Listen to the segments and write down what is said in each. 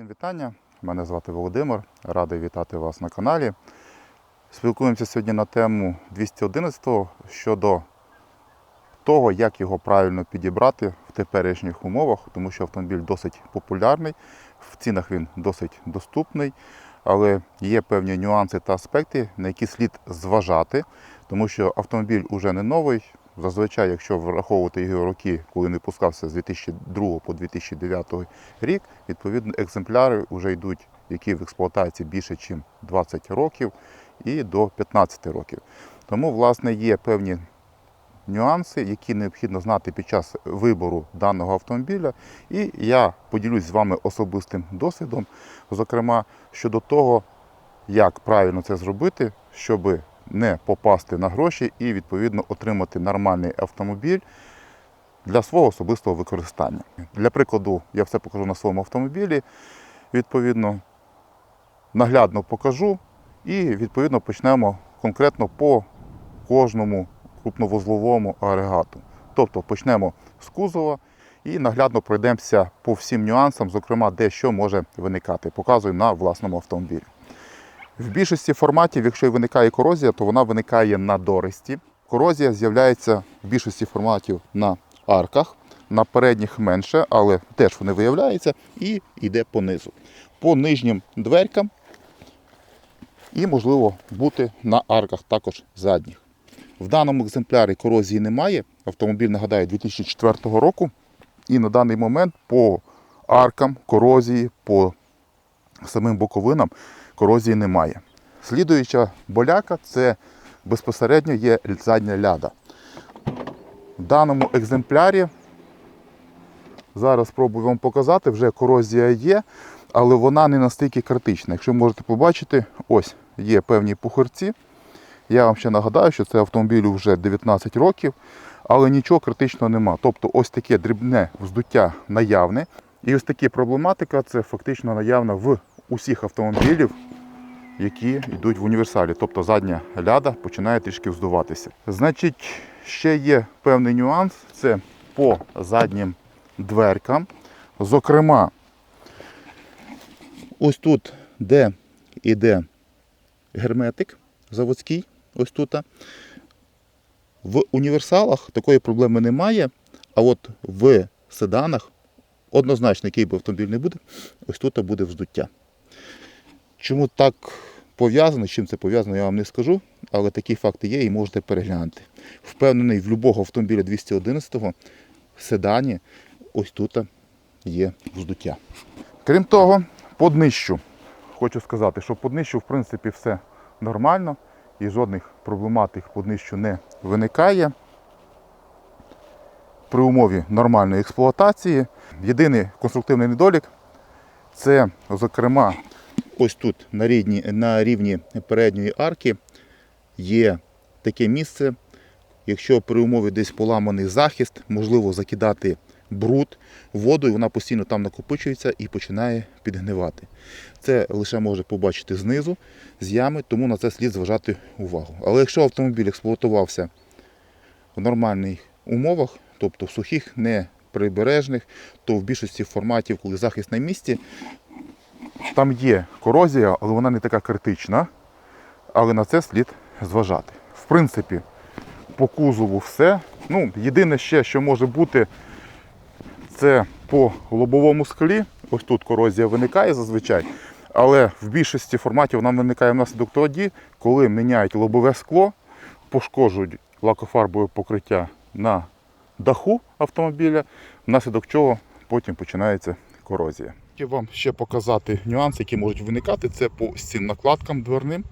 Всім вітання. Мене звати Володимир. Радий вітати вас на каналі. Спілкуємося сьогодні на тему 211 щодо того, як його правильно підібрати в теперішніх умовах, тому що автомобіль досить популярний, в цінах він досить доступний, але є певні нюанси та аспекти, на які слід зважати, тому що автомобіль уже не новий. Зазвичай, якщо враховувати його роки, коли не пускався з 2002 по 2009 рік, відповідно екземпляри вже йдуть, які в експлуатації більше, ніж 20 років і до 15 років. Тому, власне, є певні нюанси, які необхідно знати під час вибору даного автомобіля. І я поділюсь з вами особистим досвідом, зокрема щодо того, як правильно це зробити, щоб не попасти на гроші і відповідно отримати нормальний автомобіль для свого особистого використання. Для прикладу, я все покажу на своєму автомобілі. Відповідно, наглядно покажу і відповідно почнемо конкретно по кожному крупновузловому агрегату. Тобто почнемо з кузова і наглядно пройдемося по всім нюансам, зокрема, де що може виникати. Показую на власному автомобілі. В більшості форматів, якщо виникає корозія, то вона виникає на дористі. Корозія з'являється в більшості форматів на арках, на передніх менше, але теж вони виявляються і йде по низу. По нижнім дверкам і, можливо, бути на арках також задніх. В даному екземплярі корозії немає. Автомобіль, нагадаю, 2004 року. І на даний момент по аркам корозії, по самим боковинам корозії немає. Слідуюча боляка це безпосередньо є задня ляда. В даному екземплярі зараз спробую вам показати, вже корозія є, але вона не настільки критична. Якщо можете побачити, ось є певні пухирці. Я вам ще нагадаю, що це автомобіль вже 19 років, але нічого критичного нема. Тобто ось таке дрібне вздуття наявне. І ось така проблематика це фактично наявна в усіх автомобілів, які йдуть в універсалі. Тобто задня ляда починає трішки вздуватися. Значить, ще є певний нюанс це по заднім дверкам. Зокрема, ось тут, де йде герметик заводський, ось тут. В універсалах такої проблеми немає, а от в седанах однозначно, який би автомобіль не буде, ось тут буде вздуття. Чому так пов'язано, з чим це пов'язано, я вам не скажу, але такі факти є і можете переглянути. Впевнений, в будь-якого автомобіля 211-го в седані ось тут є вздуття. Крім того, по днищу. Хочу сказати, що по днищу, в принципі, все нормально і жодних проблематик по днищу не виникає. При умові нормальної експлуатації. Єдиний конструктивний недолік це, зокрема, ось тут на рівні, на рівні передньої арки є таке місце, якщо при умові десь поламаний захист, можливо закидати бруд, воду, і вона постійно там накопичується і починає підгнивати. Це лише може побачити знизу, з ями, тому на це слід зважати увагу. Але якщо автомобіль експлуатувався в нормальних умовах, тобто в сухих, не прибережних, то в більшості форматів, коли захист на місці, там є корозія, але вона не така критична. Але на це слід зважати. В принципі, по кузову все. Ну, єдине ще, що може бути, це по лобовому склі. Ось тут корозія виникає зазвичай. Але в більшості форматів вона виникає внаслідок тоді, коли міняють лобове скло, пошкоджують лакофарбове покриття на даху автомобіля, внаслідок чого потім починається корозія. Хотів вам ще показати нюанси, які можуть виникати. Це по цим накладкам дверним.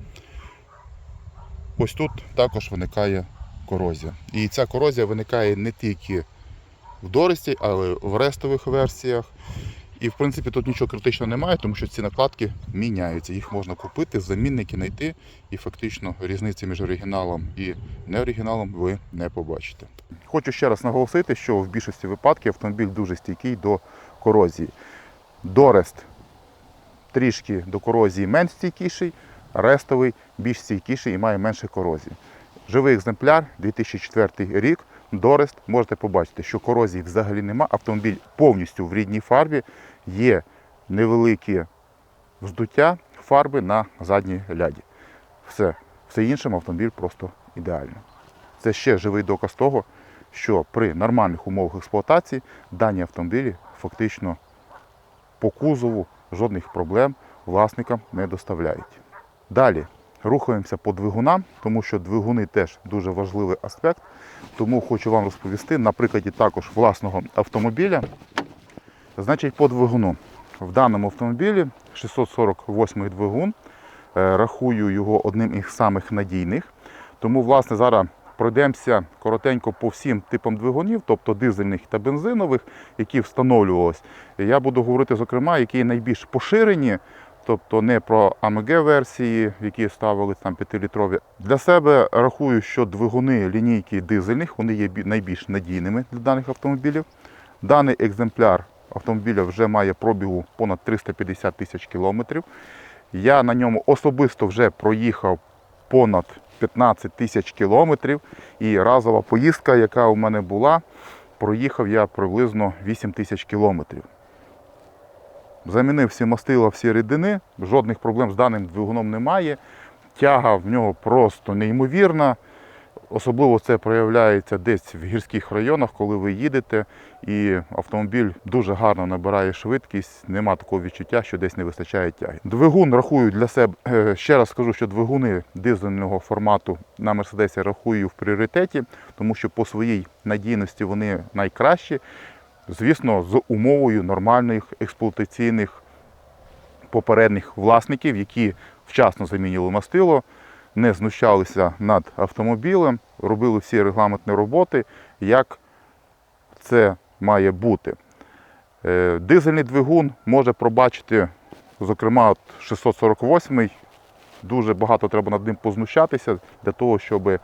Ось тут також виникає корозія. І ця корозія виникає не тільки в Дорисі, але й в рестових версіях. І в принципі тут нічого критичного немає, тому що ці накладки міняються. Їх можна купити, замінники знайти, і фактично різниці між оригіналом і неоригіналом ви не побачите. Хочу ще раз наголосити, що в більшості випадків автомобіль дуже стійкий до корозії. Дорест трішки до корозії менш стійкіший, рестовий більш стійкіший і має менше корозії. Живий екземпляр 2004 рік. Дорест, можете побачити, що корозії взагалі нема. Автомобіль повністю в рідній фарбі, є невеликі вздуття фарби на задній ляді. Все. Все іншим автомобіль просто ідеально. Це ще живий доказ того, що при нормальних умовах експлуатації дані автомобілі фактично по кузову жодних проблем власникам не доставляють. Далі рухаємося по двигунам, тому що двигуни теж дуже важливий аспект. Тому хочу вам розповісти на прикладі також власного автомобіля. Значить, по двигуну. В даному автомобілі 648 двигун. Е, Рахую його одним із самих надійних. Тому, власне, зараз пройдемося коротенько по всім типам двигунів, тобто дизельних та бензинових, які встановлювалися. Я буду говорити, зокрема, які найбільш поширені, тобто не про АМГ-версії, які ставили там 5-літрові. Для себе рахую, що двигуни лінійки дизельних вони є найбільш надійними для даних автомобілів. Даний екземпляр автомобіля вже має пробігу понад 350 тисяч кілометрів. Я на ньому особисто вже проїхав понад 15 тисяч кілометрів. І разова поїздка, яка у мене була, проїхав я приблизно 8 тисяч кілометрів. Замінив всі мастила, всі рідини, жодних проблем з даним двигуном немає. Тяга в нього просто неймовірна. Особливо це проявляється десь в гірських районах, коли ви їдете, і автомобіль дуже гарно набирає швидкість, нема такого відчуття, що десь не вистачає тяги. Двигун рахую для себе. е, Ще раз скажу, що двигуни дизельного формату на Мерседесі рахую в пріоритеті, тому що по своїй надійності вони найкращі. Звісно, з умовою нормальних експлуатаційних попередніх власників, які вчасно замінили мастило, не знущалися над автомобілем, робили всі регламентні роботи, як це має бути. Е, Дизельний двигун може пробачити, зокрема, от 648 дуже багато треба над ним познущатися для того, щоб е,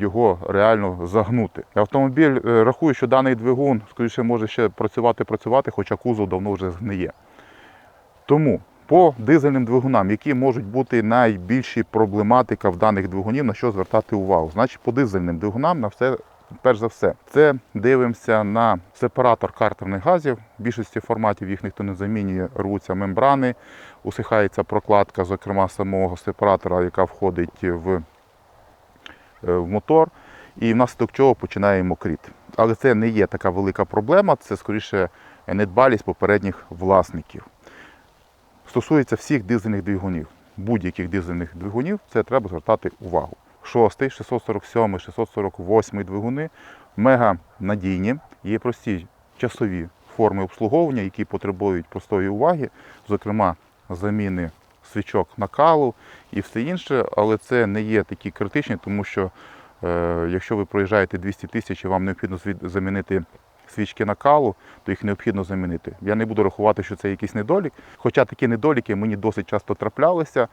його реально загнути. Автомобіль е, рахує, що даний двигун, скоріше, може ще працювати, працювати, хоча кузов давно вже згниє. Тому по дизельним двигунам, які можуть бути найбільші проблематика в даних двигунів, на що звертати увагу. Значить, по дизельним двигунам на все, перш за все, це дивимося на сепаратор картерних газів. В більшості форматів їх ніхто не замінює, рвуться мембрани, усихається прокладка, зокрема самого сепаратора, яка входить в, е, в мотор. І внаслідок чого починає мокріти. Але це не є така велика проблема, це скоріше недбалість попередніх власників стосується всіх дизельних двигунів. Будь-яких дизельних двигунів, це треба звертати увагу. Шостий, 647, 648 двигуни мега надійні, є прості часові форми обслуговування, які потребують простої уваги, зокрема заміни свічок накалу і все інше, але це не є такі критичні, тому що е, якщо ви проїжджаєте 200 тисяч вам необхідно замінити свічки накалу, то їх необхідно замінити. Я не буду рахувати, що це якийсь недолік, хоча такі недоліки мені досить часто траплялися.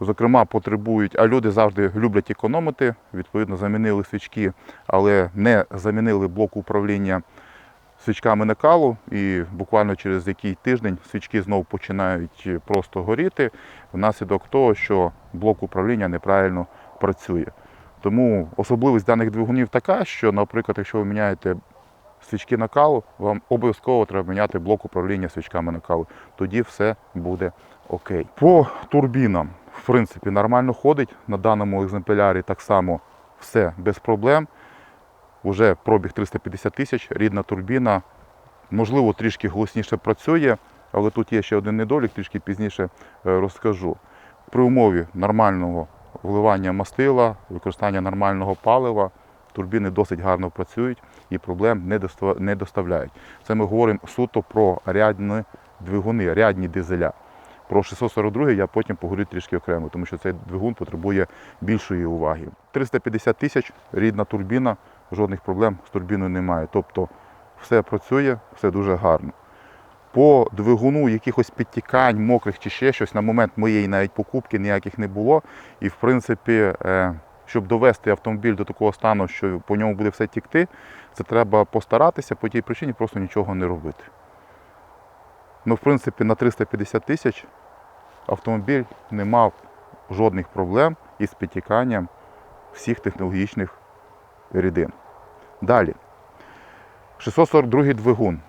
Зокрема, потребують, а люди завжди люблять економити. Відповідно, замінили свічки, але не замінили блок управління свічками накалу. І буквально через який тиждень свічки знову починають просто горіти внаслідок того, що блок управління неправильно працює. Тому особливість даних двигунів така, що, наприклад, якщо ви міняєте свічки накалу, вам обов'язково треба міняти блок управління свічками накалу. Тоді все буде окей. По турбінам, в принципі, нормально ходить. На даному екземплярі так само все без проблем. Уже пробіг 350 тисяч, рідна турбіна. Можливо, трішки голосніше працює, але тут є ще один недолік, трішки пізніше е, розкажу. При умові нормального вливання мастила, використання нормального палива, турбіни досить гарно працюють і проблем не доставляють. Це ми говоримо суто про рядні двигуни, рядні дизеля. Про 642 я потім поговорю трішки окремо, тому що цей двигун потребує більшої уваги. 350 тисяч, рідна турбіна, жодних проблем з турбіною немає. Тобто все працює, все дуже гарно. По двигуну якихось підтікань, мокрих чи ще щось на момент моєї навіть покупки ніяких не було. І в принципі, е, щоб довести автомобіль до такого стану, що по ньому буде все тікти, це треба постаратися по тій причині просто нічого не робити. Ну, в принципі, на 350 тисяч автомобіль не мав жодних проблем із підтіканням всіх технологічних рідин. Далі. 642 двигун.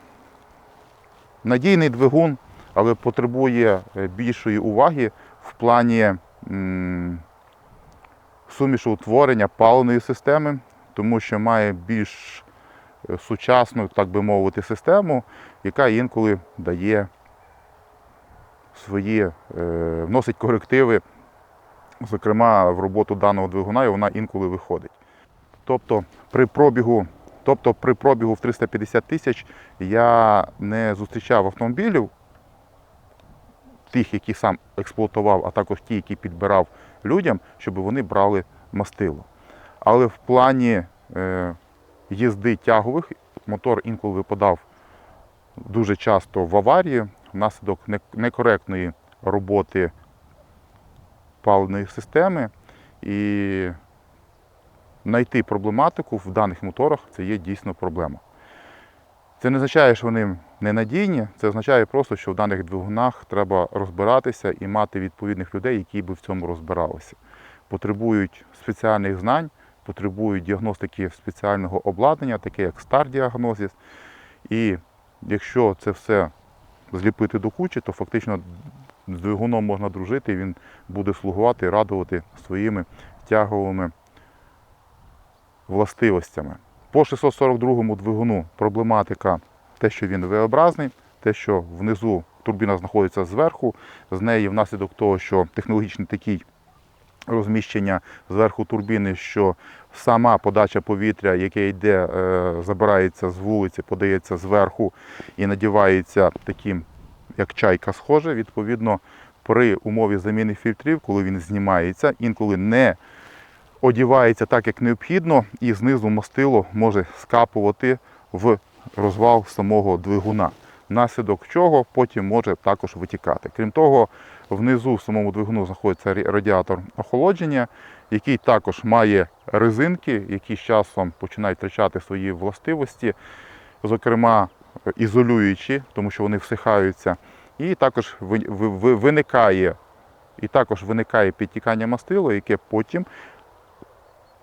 Надійний двигун, але потребує е, більшої уваги в плані сумішоутворення паливної системи, тому що має більш е, сучасну, так би мовити, систему, яка інколи дає свої, е, вносить корективи, зокрема в роботу даного двигуна, і вона інколи виходить. Тобто при пробігу, тобто при пробігу в 350 тисяч я не зустрічав автомобілів, тих, які сам експлуатував, а також ті, які підбирав людям, щоб вони брали мастило. Але в плані е, їзди тягових мотор інколи випадав дуже часто в аварії внаслідок некоректної роботи паливної системи. І знайти проблематику в даних моторах це є дійсно проблема. Це не означає, що вони ненадійні, це означає просто, що в даних двигунах треба розбиратися і мати відповідних людей, які би в цьому розбиралися. Потребують спеціальних знань, потребують діагностики спеціального обладнання, таке як стар-діагнозіс. І якщо це все зліпити до кучі, то фактично з двигуном можна дружити, він буде слугувати і радувати своїми тяговими властивостями. По 642 двигуну проблематика те, що він V-образний, те, що внизу турбіна знаходиться зверху, з неї внаслідок того, що технологічний такий розміщення зверху турбіни, що сама подача повітря, яке йде, е, забирається з вулиці, подається зверху і надівається таким, як чайка схоже, відповідно, при умові заміни фільтрів, коли він знімається, інколи не одівається так, як необхідно, і знизу мастило може скапувати в розвал самого двигуна. Внаслідок чого потім може також витікати. Крім того, внизу в самому двигуну знаходиться радіатор охолодження, який також має резинки, які з часом починають втрачати свої властивості, зокрема е, ізолюючі, тому що вони всихаються. І також ви- ви- ви- виникає, і також виникає підтікання мастила, яке потім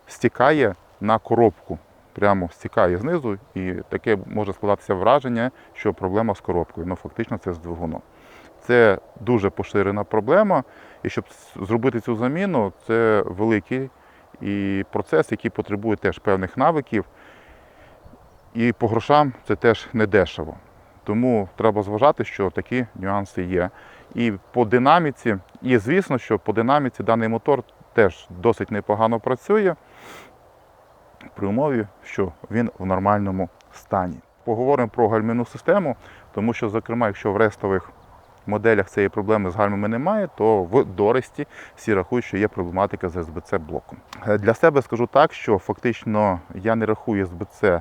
стікає на коробку. Прямо стікає знизу, і таке може складатися враження, що проблема з коробкою. Ну, фактично, це з двигуном. Це дуже поширена проблема, і щоб зробити цю заміну, це великий і процес, який потребує теж певних навиків. І по грошам це теж не дешево. Тому треба зважати, що такі нюанси є. І по динаміці, і звісно, що по динаміці даний мотор теж досить непогано працює при умові, що він в нормальному стані. Поговоримо про гальмівну систему, тому що, зокрема, якщо в рестових моделях цієї проблеми з гальмами немає, то в Доресті всі рахують, що є проблематика з СБЦ блоком. Е, Для себе скажу так, що фактично я не рахую СБЦ е,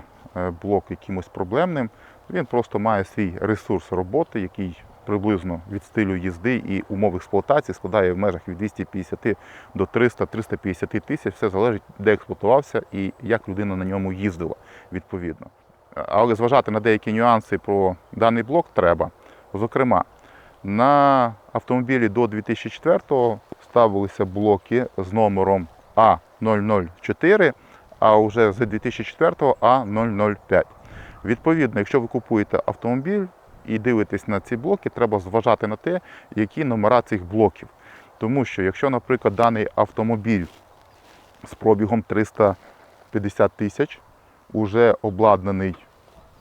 блок якимось проблемним. Він просто має свій ресурс роботи, який приблизно від стилю їзди і умов експлуатації складає в межах від 250 до 300-350 тисяч. Все залежить, де експлуатувався і як людина на ньому їздила відповідно. Але зважати на деякі нюанси про даний блок треба. Зокрема, на автомобілі до 2004-го ставилися блоки з номером А004, а вже з 2004 А005. Відповідно, якщо ви купуєте автомобіль і дивитесь на ці блоки, треба зважати на те, які номера цих блоків. Тому що, якщо, наприклад, даний автомобіль з пробігом 350 тисяч уже обладнаний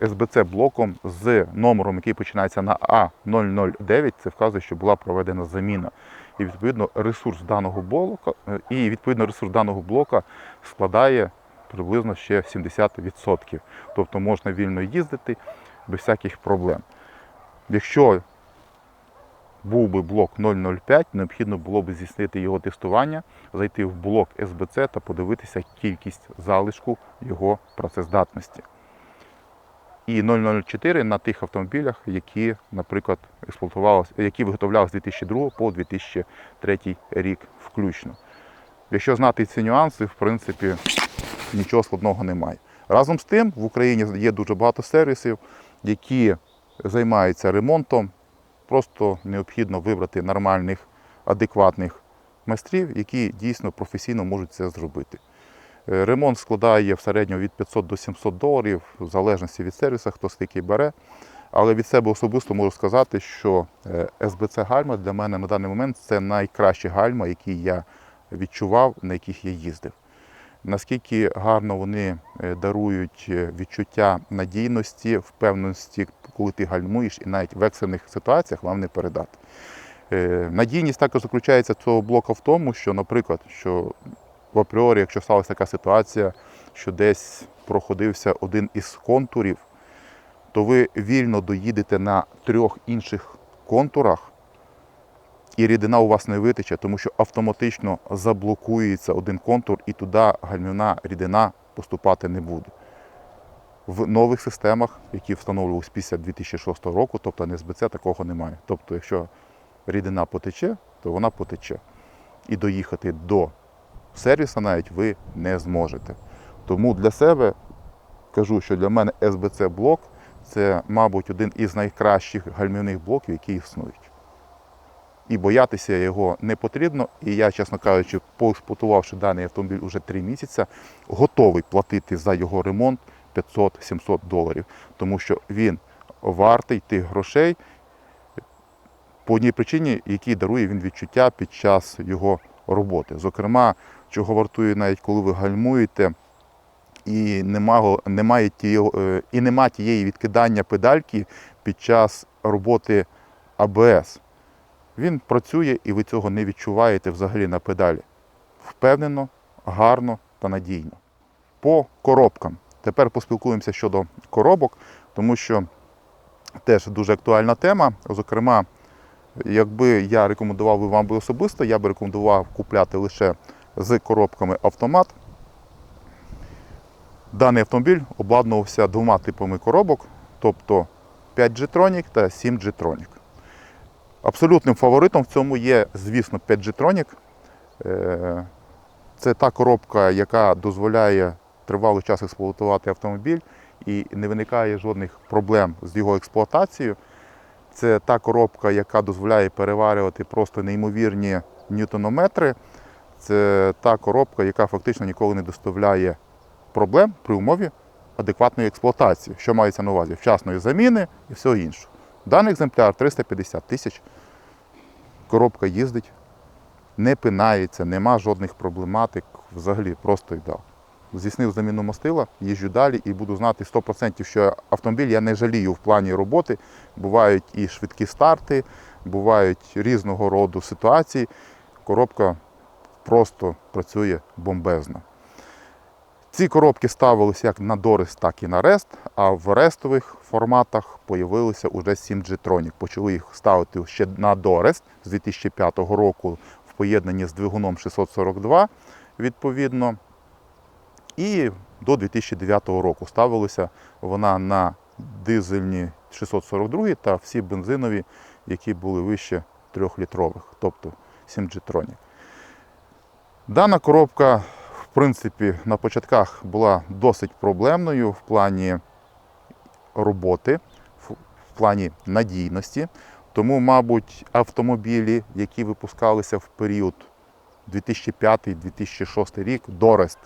СБЦ-блоком з номером, який починається на А009, це вказує, що була проведена заміна. І відповідно ресурс даного блока, і відповідно ресурс даного блока складає приблизно ще 70%. Тобто можна вільно їздити без всяких проблем. Якщо був би блок 005, необхідно було б здійснити його тестування, зайти в блок СБЦ та подивитися кількість залишку його працездатності. І 004 на тих автомобілях, які, наприклад, експлуатувалися, які виготовлялися з 2002 по 2003 рік включно. Якщо знати ці нюанси, в принципі, нічого складного немає. Разом з тим, в Україні є дуже багато сервісів, які займаються ремонтом. Просто необхідно вибрати нормальних, адекватних майстрів, які дійсно професійно можуть це зробити. Е, Ремонт складає в середньому від 500 до 700 доларів, в залежності від сервісу, хто скільки бере. Але від себе особисто можу сказати, що е, СБЦ гальма для мене на даний момент це найкращі гальма, які я відчував, на яких я їздив. Наскільки гарно вони е, дарують відчуття надійності, впевненості, коли ти гальмуєш, і навіть в екстрених ситуаціях вам не передати. Е, Надійність також заключається цього блока в тому, що, наприклад, що в апріорі, якщо сталася така ситуація, що десь проходився один із контурів, то ви вільно доїдете на трьох інших контурах, і рідина у вас не витече, тому що автоматично заблокується один контур, і туди гальмівна рідина поступати не буде. В нових системах, які встановлювалися після 2006 року, тобто не СБЦ, такого немає. Тобто, якщо рідина потече, то вона потече. І доїхати до сервіса навіть ви не зможете. Тому для себе кажу, що для мене СБЦ блок це, мабуть, один із найкращих гальмівних блоків, які існують. І боятися його не потрібно. І я, чесно кажучи, поексплуатувавши даний автомобіль уже 3 місяці, готовий платити за його ремонт 500-700 доларів, тому що він вартий тих грошей по одній причині, який дарує він відчуття під час його роботи. Зокрема, чого вартує навіть коли ви гальмуєте, і нема, немає е, і нема тієї відкидання педальки під час роботи АБС. Він працює і ви цього не відчуваєте взагалі на педалі. Впевнено, гарно та надійно. По коробкам. Тепер поспілкуємося щодо коробок, тому що теж дуже актуальна тема. Зокрема, якби я рекомендував би вам би особисто, я би рекомендував купляти лише з коробками автомат. Даний автомобіль обладнувався двома типами коробок, тобто 5G Tronic та 7G Tronic. Абсолютним фаворитом в цьому є, звісно, 5G Tronic. Е, Це та коробка, яка дозволяє тривалий час експлуатувати автомобіль і не виникає жодних проблем з його експлуатацією. Це та коробка, яка дозволяє переварювати просто неймовірні ньютонометри. Це та коробка, яка фактично ніколи не доставляє проблем при умові адекватної експлуатації, що мається на увазі вчасної заміни і всього іншого. Даний екземпляр 350 тисяч. Коробка їздить, не пинається, нема жодних проблематик, взагалі просто йдав. Здійснив заміну мастила, їжджу далі і буду знати 100%, що автомобіль я не жалію в плані роботи. Бувають і швидкі старти, бувають різного роду ситуації. Коробка просто працює бомбезно. Ці коробки ставилися як на Дорес, так і на Рест, а в рестових форматах з'явилися вже 7G Tronic. Почали їх ставити ще на Дорест з 2005 року в поєднанні з двигуном 642 відповідно. І до 2009 року ставилася вона на дизельні 642 та всі бензинові, які були вище 3-літрових, тобто 7G Tronic. Дана коробка, в принципі, на початках була досить проблемною в плані роботи, в плані надійності. Тому, мабуть, автомобілі, які випускалися в період 2005-2006 рік, Дорест,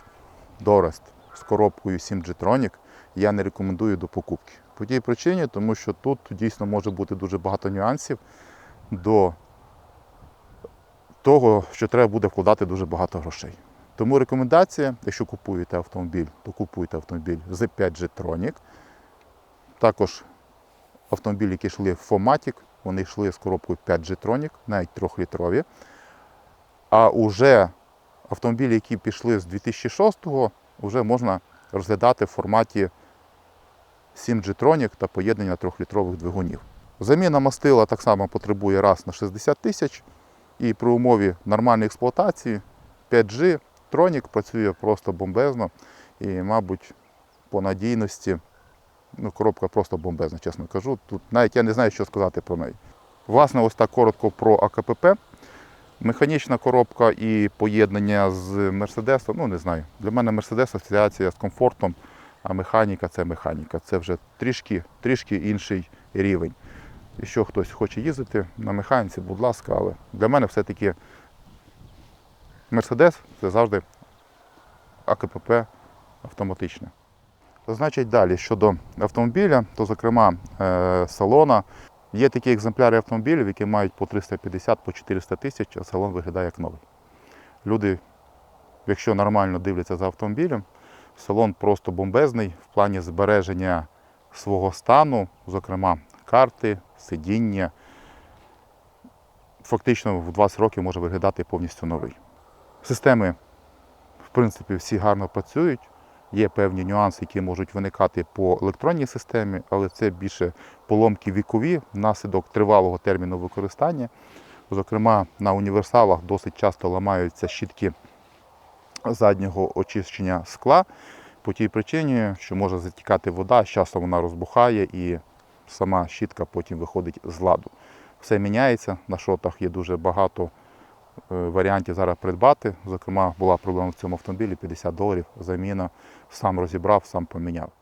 Дорест з коробкою 7G Tronic, я не рекомендую до покупки. По тій причині, тому що тут дійсно може бути дуже багато нюансів до того, що треба буде вкладати дуже багато грошей. Тому рекомендація, якщо купуєте автомобіль, то купуйте автомобіль з 5G Tronic. Також автомобілі, які йшли в Fomatic, вони йшли з коробкою 5G Tronic, навіть 3-літрові. А уже автомобілі, які пішли з 2006-го, вже можна розглядати в форматі 7G Tronic та поєднання 3-літрових двигунів. Заміна мастила так само потребує раз на 60 тисяч. І при умові нормальної експлуатації 5G Tronic працює просто бомбезно і, мабуть, по надійності ну, коробка просто бомбезна, чесно кажу. Тут навіть я не знаю, що сказати про неї. Власне, ось так коротко про АКПП. Механічна коробка і поєднання з Мерседесом, ну не знаю. Для мене Мерседес асоціація з комфортом, а механіка це механіка. Це вже трішки, трішки інший рівень. Якщо хтось хоче їздити на механіці, будь ласка, але для мене все-таки Мерседес це завжди АКПП автоматичне. Значить, далі щодо автомобіля, то зокрема е, салона. Є такі екземпляри автомобілів, які мають по 350 по 400 тисяч, а салон виглядає як новий. Люди, якщо нормально дивляться за автомобілем, салон просто бомбезний в плані збереження свого стану, зокрема карти, сидіння. Фактично в 20 років може виглядати повністю новий. Системи, в принципі, всі гарно працюють. Є певні нюанси, які можуть виникати по електронній системі, але це більше поломки вікові внаслідок тривалого терміну використання. Зокрема, на універсалах досить часто ламаються щітки заднього очищення скла по тій причині, що може затікати вода, з часом вона розбухає і сама щітка потім виходить з ладу. Все міняється. На шотах є дуже багато варіантів зараз придбати. Зокрема, була проблема в цьому автомобілі 50 доларів заміна. Сам розібрав, сам поміняв.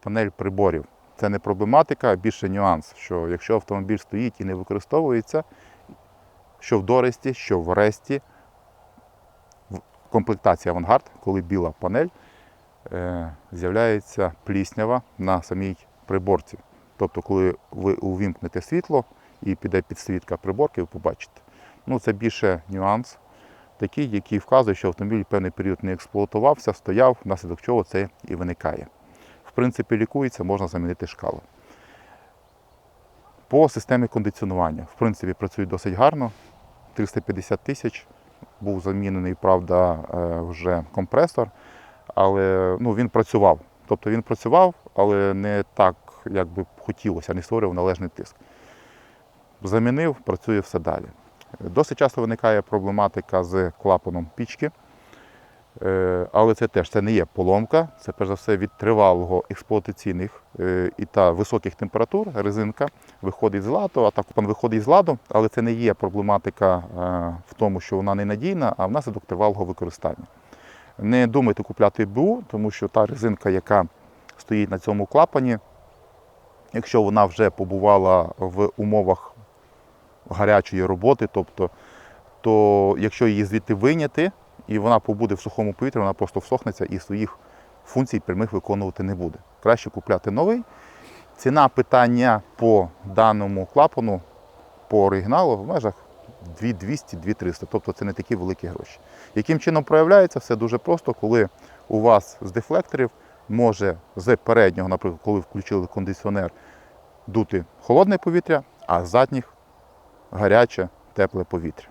Панель приборів це не проблематика, а більше нюанс, що якщо автомобіль стоїть і не використовується, що в Доресті, що в Ресті, в комплектації авангард, коли біла панель, е, з'являється пліснява на самій приборці. Тобто, коли ви увімкнете світло і піде підсвітка приборки, ви побачите. Ну, це більше нюанс, такий, який вказує, що автомобіль певний період не експлуатувався, стояв, внаслідок чого це і виникає. В принципі, лікується, можна замінити шкалу. По системі кондиціонування, в принципі, працює досить гарно. 350 тисяч. Був замінений, правда, е, вже компресор, але ну, він працював. Тобто він працював, але не так, як би хотілося, не створював належний тиск. Замінив, працює все далі. Досить часто виникає проблематика з клапаном пічки, Е, але це теж це не є поломка, це перш за все від тривалого експлуатаційних е, і та високих температур. Резинка виходить з ладу, а так клапан виходить з ладу, але це не є проблематика е, в тому, що вона ненадійна, а внаслідок тривалого використання. Не думайте купляти БУ, тому що та резинка, яка стоїть на цьому клапані, якщо вона вже побувала в умовах гарячої роботи, тобто, то якщо її звідти виняти, і вона побуде в сухому повітрі, вона просто всохнеться і своїх функцій прямих виконувати не буде. Краще купляти новий. Ціна питання по даному клапану по оригіналу в межах 2200-2300, тобто це не такі великі гроші. Яким чином проявляється, все дуже просто, коли у вас з дефлекторів може з переднього, наприклад, коли включили кондиціонер, дути холодне повітря, а з задніх гаряче, тепле повітря.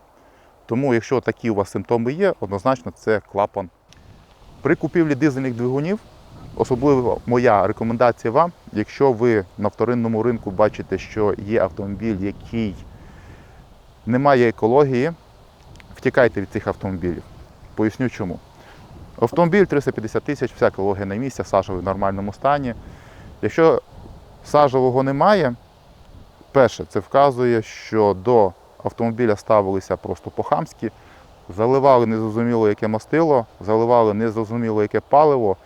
Тому, якщо такі у вас симптоми є, однозначно це клапан. При купівлі дизельних двигунів, особливо моя рекомендація вам, якщо ви на вторинному ринку бачите, що є автомобіль, який не має екології, втікайте від цих автомобілів. Поясню чому. Автомобіль 350 тисяч, вся екологія на місці, сажовий в нормальному стані. Якщо сажового немає, перше, це вказує, що до автомобіля ставилися просто по-хамськи, заливали незрозуміло яке мастило, заливали незрозуміло яке паливо,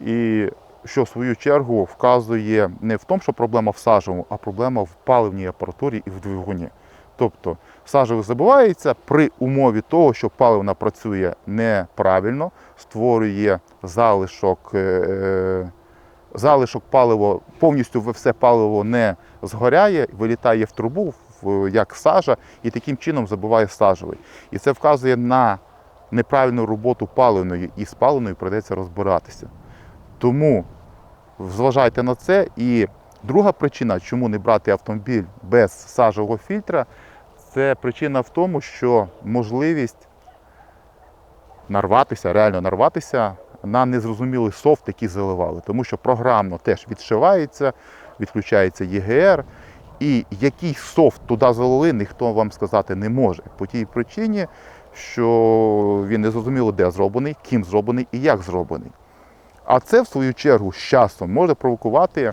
і що в свою чергу вказує не в тому, що проблема в сажовому, а проблема в паливній апаратурі і в двигуні. Тобто сажевий забувається при умові того, що паливна працює неправильно, створює залишок, е, залишок палива, повністю все паливо не згоряє, вилітає в трубу як сажа, і таким чином забуває сажевий. І це вказує на неправильну роботу паливної, і з паливною прийдеться розбиратися. Тому зважайте на це. І друга причина, чому не брати автомобіль без сажового фільтра, це причина в тому, що можливість нарватися, реально нарватися на незрозумілий софт, який заливали. Тому що програмно теж відшивається, відключається ЄГР. І який софт туди залили, ніхто вам сказати не може. По тій причині, що він не зрозуміло, де зроблений, ким зроблений і як зроблений. А це, в свою чергу, з часом може провокувати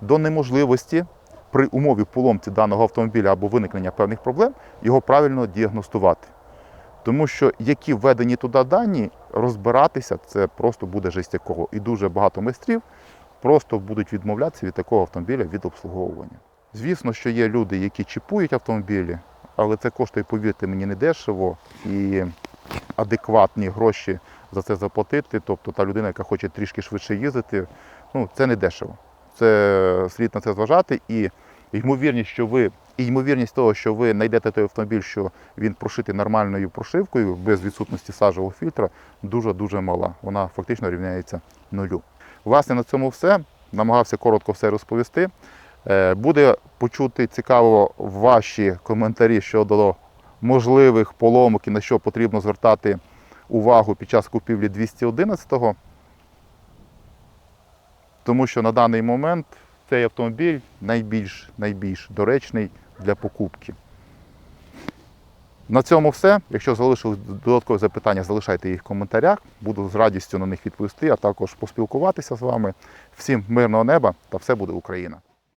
до неможливості при умові поломці даного автомобіля або виникнення певних проблем його правильно діагностувати. Тому що які введені туди дані, розбиратися це просто буде жесть якого. І дуже багато майстрів просто будуть відмовлятися від такого автомобіля від обслуговування. Звісно, що є люди, які чіпують автомобілі, але це коштує, повірте мені, не дешево. І адекватні гроші за це заплатити. Тобто та людина, яка хоче трішки швидше їздити, ну це не дешево. Це слід на це зважати і ймовірність, що ви і ймовірність того, що ви знайдете той автомобіль, що він прошитий нормальною прошивкою без відсутності сажового фільтра, дуже-дуже мала. Вона фактично рівняється нулю. Власне, на цьому все. Намагався коротко все розповісти. Е, Буде почути цікаво ваші коментарі щодо можливих поломок і на що потрібно звертати увагу під час купівлі 211-го. Тому що на даний момент цей автомобіль найбільш, найбільш доречний для покупки. На цьому все. Якщо залишились додаткові запитання, залишайте їх в коментарях. Буду з радістю на них відповісти, а також поспілкуватися з вами. Всім мирного неба та все буде Україна!